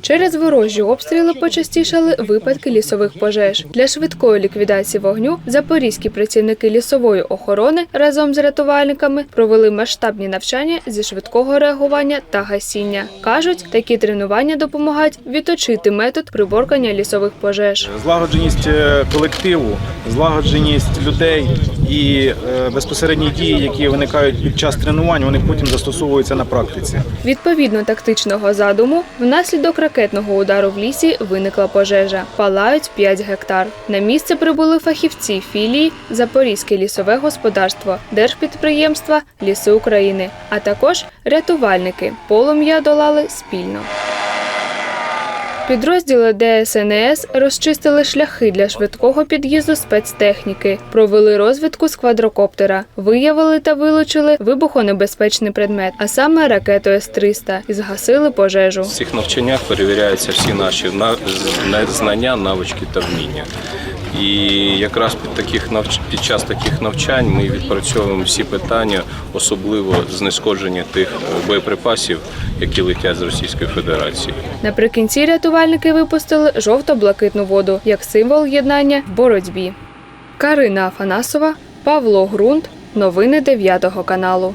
Через ворожі обстріли почастішали випадки лісових пожеж. Для швидкої ліквідації вогню запорізькі працівники лісової охорони разом з рятувальниками провели масштабні навчання зі швидкого реагування та гасіння. кажуть, такі тренування допомагають відточити метод приборкання лісових пожеж. Злагодженість е, колективу, злагодженість людей і е, безпосередні дії, які виникають під час тренувань, вони потім застосовуються на практиці. Відповідно тактичного задуму, внаслідок ракетного удару в лісі виникла пожежа. Палають 5 гектар. На місце прибули фахівці філії Запорізьке лісове господарство, держпідприємства Ліси України, а також рятувальники. Полум'я долали спільно. Підрозділи ДСНС розчистили шляхи для швидкого під'їзду спецтехніки, провели розвідку з квадрокоптера, виявили та вилучили вибухонебезпечний предмет, а саме ракету С-300, і згасили пожежу. В цих навчаннях перевіряються всі наші на- знання, навички та вміння. І якраз під таких навч... під час таких навчань ми відпрацьовуємо всі питання, особливо знешкодження тих е, боєприпасів, які летять з Російської Федерації. Наприкінці рятувальники випустили жовто-блакитну воду як символ єднання в боротьбі. Карина Афанасова, Павло Грунт. Новини 9 каналу.